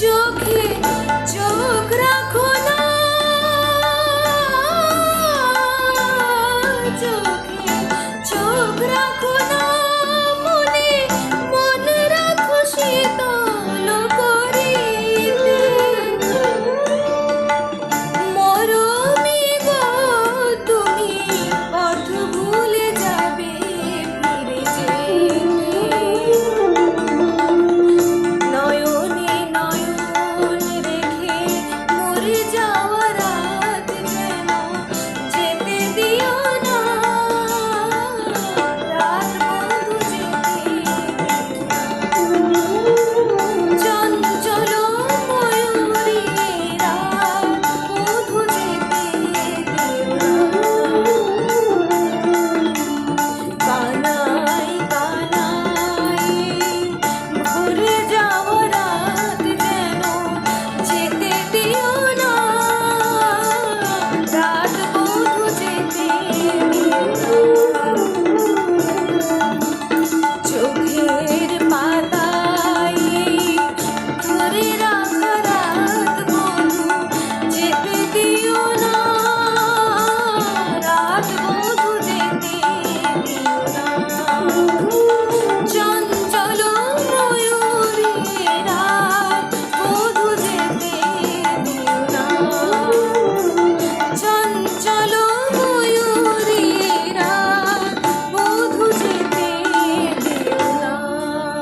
চোখে চোখ রাখো না। চোখে চোখ রাখো না।